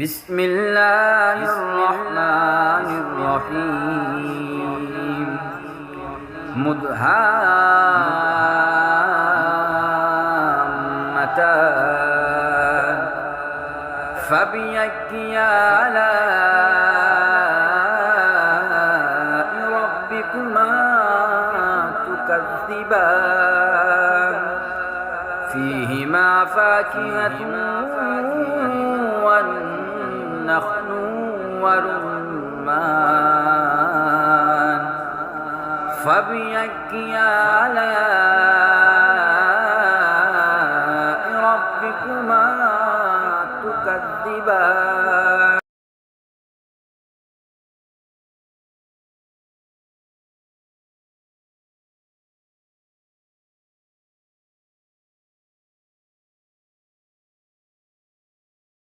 بسم الله الرحمن الرحيم. مدهامتان. فبأي آلاء ربكما تكذبان. فيهما فاكهة والرمان فبأي آلاء ربكما تكذبان